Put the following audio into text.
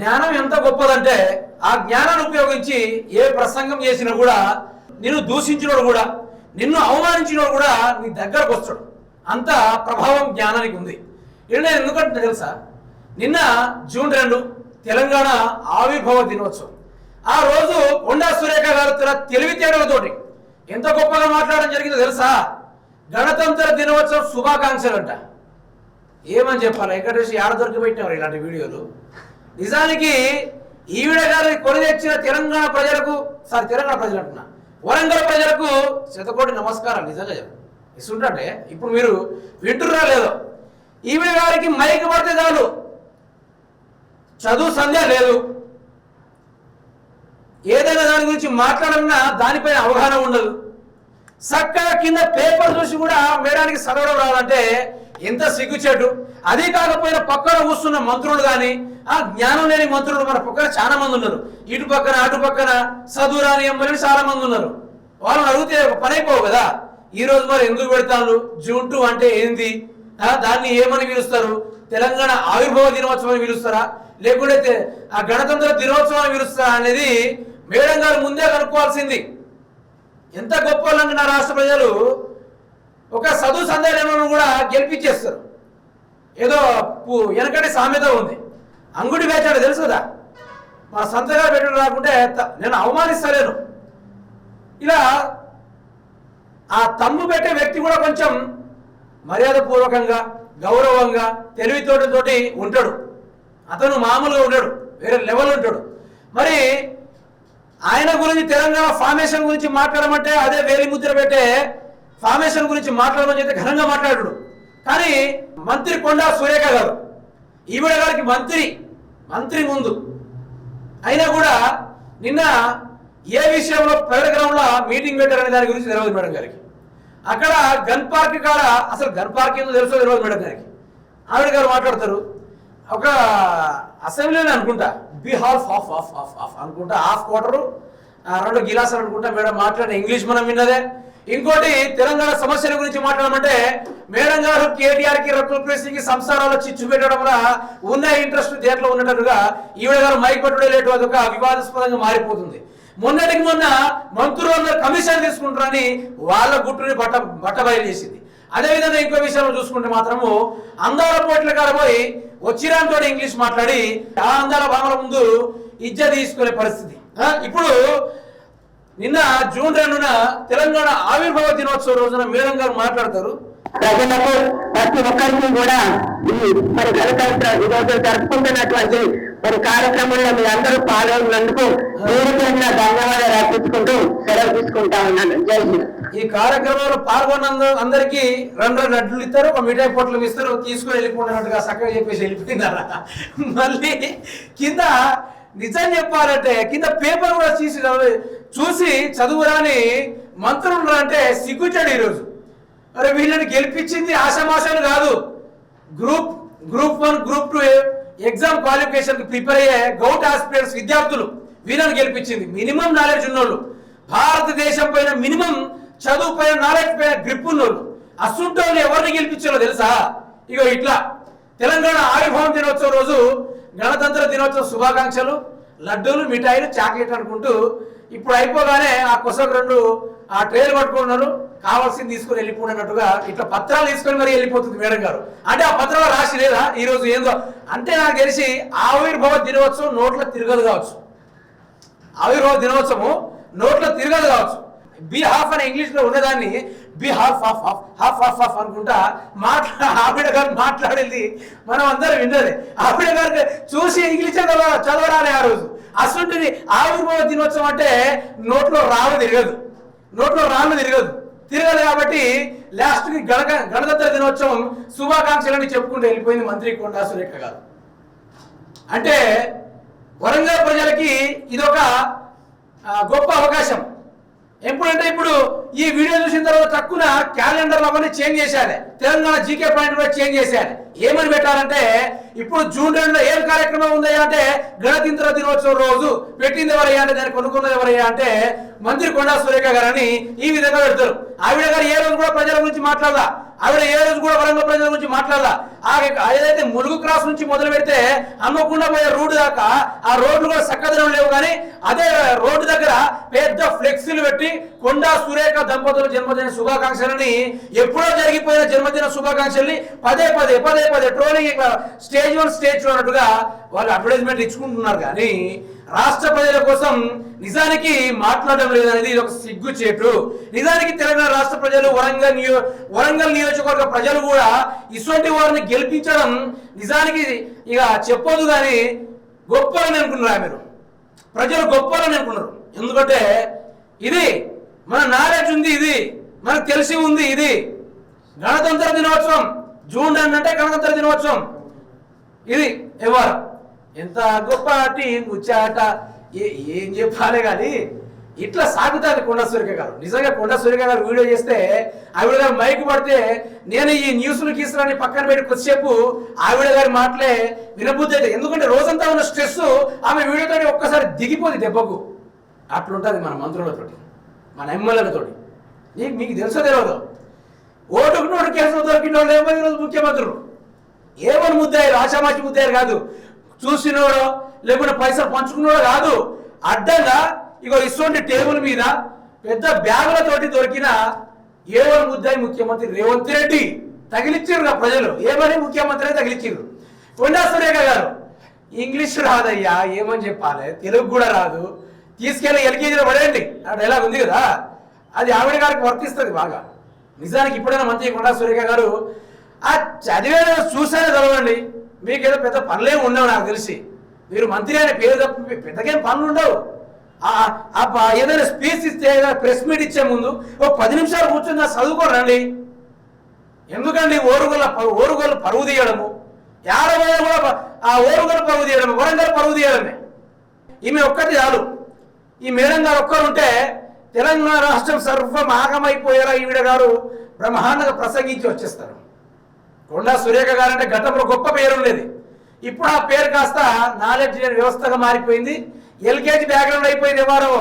జ్ఞానం ఎంత గొప్పదంటే ఆ జ్ఞానాన్ని ఉపయోగించి ఏ ప్రసంగం చేసినా కూడా నిన్ను దూషించినోడు కూడా నిన్ను అవమానించినోడు కూడా నీ దగ్గరకు వస్తాడు. అంత ప్రభావం జ్ఞానానికి ఉంది. ఇది నేను ఎందుకంటే తెలుసా? నిన్న జూన్ రెండు తెలంగాణ ఆవిర్భావ దినోత్సవం. ఆ రోజు కొండా సురేఖ గారు తన తెలివితేటలతోటి ఎంత గొప్పగా మాట్లాడడం జరిగిందో తెలుసా? గణతంత్ర దినోత్సవం శుభాకాంక్షలు అంట ఏమని చెప్పాలి? వెంకటేష్ ఆడ దొరికి పెట్టినారు ఇలాంటి వీడియోలు? నిజానికి ఈవిడ గారి కొని తెచ్చిన తెలంగాణ ప్రజలకు సారీ తెలంగాణ ప్రజలు అంటున్నా వరంగల్ ప్రజలకు శతకోటి నమస్కారం నిజంగా చెప్పు. ఇస్తుంటే ఇప్పుడు మీరు వింటున్నా లేదో. ఈవిడ గారికి మైకి పడితే చాలు. చదువు సంధ్య లేదు. ఏదైనా దాని గురించి మాట్లాడమన్నా దానిపైన అవగాహన ఉండదు. చక్కగా కింద పేపర్ చూసి కూడా మేడానికి చదవడం రావాలంటే ఎంత సిగ్గుచేటు. అది కాకపోయినా పక్కన కూస్తున్న మంత్రులు కానీ ఆ జ్ఞానం లేని మంత్రులు మన పక్కన చాలా మంది ఉన్నారు. ఇటు పక్కన అటు పక్కన చదువు రాని ఎమ్మెల్యేలు చాలా మంది ఉన్నారు. వాళ్ళని అడిగితే పని అయిపోవు కదా. ఈ రోజు మరి ఎందుకు పెడతాను జూన్ టూ అంటే ఏంది? దాన్ని ఏమని పిలుస్తారు? తెలంగాణ ఆవిర్భావ దినోత్సవం అని పిలుస్తారా? లేకుంటే ఆ గణతంత్ర దినోత్సవం అని పిలుస్తారా అనేది మేడం గారు ముందే కనుక్కోవాల్సింది. ఎంత గొప్ప వాళ్ళంటే నా రాష్ట్ర ప్రజలు? ఒక చదువు సందేహాలను కూడా గెలిపించేస్తారు. ఏదో వెనకటి సామెత ఉంది. అంగుడి వేచాడు తెలుసు కదా? మా సంతగా పెట్టడం రాకుంటే త- నేను అవమానిస్తలేను. ఇలా ఆ తమ్ము పెట్టే వ్యక్తి కూడా కొంచెం మర్యాదపూర్వకంగా గౌరవంగా తెలివితోటితోటి ఉంటాడు. అతను మామూలుగా ఉంటాడు వేరే లెవెల్ ఉంటాడు. మరి ఆయన గురించి తెలంగాణ ఫార్మేషన్ గురించి మాట్లాడమంటే అదే వేలి ముద్ర పెట్టే ఫార్మేషన్ గురించి మాట్లాడమని చెప్తే ఘనంగా మాట్లాడు కానీ మంత్రి కొండా సురేఖ గారు ఈవిడ గారికి మంత్రి మంత్రి ముందు. అయినా కూడా నిన్న ఏ విషయంలో లో మీటింగ్ పెట్టారనే దాని గురించి తెలియదు మేడం గారికి. అక్కడ గన్ పార్క్ కాడ అసలు గన్ పార్క్ ఏందో తెలుసో తెలియదు మేడం గారికి. ఆవిడ గారు మాట్లాడతారు. ఒక అసెంబ్లీని అనుకుంటా. B half half half half half అనుకుంటా హాఫ్ క్వార్టరు. రెండు గిలాసులు అనుకుంటా మేడం మాట్లాడిన ఇంగ్లీష్ మనం విన్నదే. ఇంకోటి తెలంగాణ సమస్యల గురించి మాట్లాడమంటే మేడం గారు కేటీఆర్కి రకుల్కి సంసారాలు చిచ్చు పెట్టడంలో ఉన్న ఇంట్రెస్ట్ దేంట్లో ఉన్నట్టుగా ఈవిడ గారు మైక్ పట్టుడే లేటు అదొక వివాదాస్పదంగా మారిపోతుంది. మొన్నటికి మొన్న మంత్రులు అందరు కమిషన్ తీసుకుంటారని వాళ్ళ గుట్టుని బట్ట బట్టబయలు చేసింది అదేవిధంగా ఇంకో విషయంలో చూసుకుంటే మాత్రము అందాల పోట్ల కాడ పోయి వచ్చిరాంతో ఇంగ్లీష్ మాట్లాడి ఆనందాల భావన ముందు ఇజ్జ తీసుకునే పరిస్థితి. ఇప్పుడు నిన్న జూన్ రెండున తెలంగాణ ఆవిర్భావ దినోత్సవం రోజున మేడం గారు మాట్లాడతారు. ప్రజలకు ప్రతి ఒక్కరికి కూడా ఈ మరి గణతంత్ర ఈరోజు జరుపుకుంటున్నటువంటి మరి కార్యక్రమంలో మీ అందరూ పాల్గొన్నందుకు మీరు ధన్యవాదాలు అర్పించుకుంటూ సెలవు తీసుకుంటా ఉన్నాను. జై హింద్. ఈ కార్యక్రమంలో పాల్గొన్నందు అందరికీ రెండు రెండు అడ్లు ఇస్తారు ఒక మిఠాయి పొట్లు ఇస్తారు తీసుకుని వెళ్ళిపోయినట్టుగా చక్కగా చెప్పేసి వెళ్ళిపోయినారా? మళ్ళీ కింద నిజం చెప్పాలంటే కింద పేపర్ కూడా చూసి చూసి చదువురాని మంత్రులు అంటే సిగ్గుచాడు ఈరోజు. అరే వీళ్ళని గెలిపించింది ఆశామాషాలు కాదు. Group group one group two exam qualification prepare అయ్యే గౌట్ ఆస్పిరెంట్స్ విద్యార్థులు వీళ్ళని గెలిపించింది. మినిమం నాలెడ్జ్ ఉన్నోళ్ళు. భారతదేశం పైన మినిమం చదువు పైన నాలెడ్జ్ పైన గ్రిప్ ఉన్నోళ్ళు. అసంటోళ్ళు ఎవరిని గెలిపించారో తెలుసా? ఇగో ఇట్లా. తెలంగాణ ఆవిర్భావం దినోత్సవం రోజు గణతంత్ర దినోత్సవ శుభాకాంక్షలు లడ్డూలు మిఠాయిలు చాక్లెట్ అనుకుంటూ ఇప్పుడు అయిపోగానే ఆ కొసకు రెండు ఆ ట్రేలు పట్టుకున్నారు కావాల్సింది తీసుకుని వెళ్ళిపోయినట్టుగా ఇట్లా పత్రాలు తీసుకొని మరి వెళ్ళిపోతుంది మేడం గారు. అంటే ఆ పత్రాలు రాసి లేదా? ఈ రోజు ఏందో? అంటే నాకు తెలిసి ఆవిర్భావ దినోత్సవం నోట్ల తిరగదు కావచ్చు. ఆవిర్భావ దినోత్సవం నోట్లో తిరగదు కావచ్చు. బి హాఫ్ అనే ఇంగ్లీష్లో ఉన్నదాన్ని B half half half half half half అనుకుంటా మాట్లా ఆవిడ గారు మాట్లాడేది. మనం అందరం విన్నది. ఆవిడ గారికి చూసి ఇంగ్లీష్ చదవ చదవరాలి ఆ రోజు. అసలుంటిది ఆవిర్భావ దినోత్సవం అంటే నోట్లో రాళ్ళు తిరగదు. నోట్లో రాళ్ళు తిరగదు. తిరగదు కాబట్టి లాస్ట్కి గణ గణతంత్ర దినోత్సవం శుభాకాంక్షలని చెప్పుకుంటూ వెళ్ళిపోయింది మంత్రి కొండా సురేఖ గారు. అంటే వరంగల్ ప్రజలకి ఇదొక గొప్ప అవకాశం. ఎప్పుడంటే ఇప్పుడు ఈ వీడియో చూసిన తర్వాత తక్కువ క్యాలెండర్ అవన్నీ చేంజ్ చేశారు. తెలంగాణ జీకే పాయింట్ కూడా చేంజ్ చేశారు. ఏమని పెట్టారంటే ఇప్పుడు జూన్ రెండులో ఏం కార్యక్రమం ఉంది అంటే గణతంత్ర దినోత్సవం రోజు పెట్టింది ఎవరయ్యా అంటే దాన్ని కొనుక్కున్నది ఎవరయ్యా అంటే మంత్రి కొండా సురేఖ గారని ఈ విధంగా పెడతారు. ఆవిడ గారు ఏ రోజు కూడా ప్రజల గురించి మాట్లాడదా ఆవిడ ఏ రోజు కూడా వరంగల్ ప్రజల గురించి మాట్లాడదా ఆ ఏదైతే ములుగు క్రాస్ నుంచి మొదలు పెడితే అమ్మకుండా పోయే రోడ్డు దాకా ఆ రోడ్లు కూడా చక్కదనం లేవు కానీ అదే రోడ్డు దగ్గర పెద్ద ఫ్లెక్సీలు పెట్టి కొండా సురేఖ దంపతుల జన్మదిన శుభాకాంక్షలని ఎప్పుడో జరిగిపోయిన జన్మదిన శుభాకాంక్షల్ని పదే పదే పదే పదే trolling stage one stage two అన్నట్టుగా వాళ్ళు అడ్వర్టైజ్మెంట్ ఇచ్చుకుంటున్నారు కానీ రాష్ట్ర ప్రజల కోసం నిజానికి మాట్లాడడం లేదనేది ఇది ఒక సిగ్గుచేటు. నిజానికి తెలంగాణ రాష్ట్ర ప్రజలు వరంగల్ నియో వరంగల్ నియోజకవర్గ ప్రజలు కూడా ఇటువంటి వారిని గెలిపించడం నిజానికి ఇక చెప్పదు కానీ గొప్పలని అనుకున్నారు మీరు? ప్రజలు గొప్పలని అనుకున్నారు ఎందుకంటే ఇది మన నాలెడ్జ్ ఉంది ఇది మనకు తెలిసి ఉంది ఇది గణతంత్ర దినోత్సవం. జూన్ రెండు అంటే గణతంత్ర దినోత్సవం. ఇది ఎవరు? ఎంత గొప్ప టీ ముచ్చాట. ఏం చెప్పాలి కానీ ఇట్లా సాగుతుంది కొండ సూరిక గారు నిజంగా కొండ సూరిక గారు వీడియో చేస్తే ఆవిడ గారు మైక్ పడితే నేను ఈ న్యూస్లు గీసులని పక్కన పెట్టి కొద్దిసేపు ఆవిడ గారి మాటలే వినబుద్ధి అయితే. ఎందుకంటే రోజంతా ఉన్న స్ట్రెస్ ఆమె వీడియోతో ఒక్కసారి దిగిపోదు దెబ్బకు. అట్లుంటుంది మన మంత్రులతోటి మన ఎమ్మెల్యేలతోటి. నీకు మీకు తెలుసో తెలియదు ఓటుకు నోటు కేసులు దొరికిన వాళ్ళు ఏమో ఈరోజు ముఖ్యమంత్రులు. ఏమని ముద్దాయి ఆషామాషి ముద్దాయి కాదు. చూసినోడో లేకుంటే పైసలు పంచుకున్నాడో కాదు. అడ్డంగా ఇగో ఇటువంటి టేబుల్ మీద పెద్ద బ్యాగులతోటి దొరికిన ఏవో ముద్దాయి ముఖ్యమంత్రి రేవంత్ రెడ్డి తగిలిచ్చారు ప్రజలు. ఏమని ముఖ్యమంత్రి తగిలిచ్చారు కొండా సురేఖ గారు ఇంగ్లీష్ రాదయ్యా ఏమని చెప్పాలి? తెలుగు కూడా రాదు. తీసుకెళ్ళి ఎల్కేజీలో పడేయండి. ఆ డైలాగ్ ఉంది కదా? అది ఆవిడ గారికి వర్తిస్తుంది బాగా. నిజానికి ఇప్పుడైనా మంత్రి కొండా సురేఖ గారు ఆ చదివేదో చూసానే చదవండి. మీకేదో పెద్ద పనులేమి ఉండవు నాకు తెలిసి. మీరు మంత్రి అనే పేరు తప్ప పెద్దకేం పనులు ఉండవు ఏదైనా స్పీచ్ ఇస్తే ప్రెస్ మీట్ ఇచ్చే ముందు ఓ పది నిమిషాలు కూర్చున్నా చదువుకోరండి ఎందుకండి ఓరుగోల ప- ఓరుగుల పరువు తీయడము? యాడమైన కూడా ఆ ఓరుగోలు పరువు తీయడము వరంగల్ పరువు తీయడమే. ఈమె ఒక్కటి చాలు. ఈ మేడం గారు ఒక్కరు ఉంటే తెలంగాణ రాష్ట్రం సర్వం ఆగమైపోయేలా ఈవిడ గారు బ్రహ్మాండంగా ప్రసంగించి వచ్చేస్తారు. కొండా సురేఖ గారు అంటే గతంలో గొప్ప పేరు ఉండేది ఇప్పుడు ఆ పేరు కాస్త నాలెడ్జ్ లేని వ్యవస్థగా మారిపోయింది. ఎల్కేజీ బ్యాక్గ్రౌండ్ అయిపోయింది ఎవరు?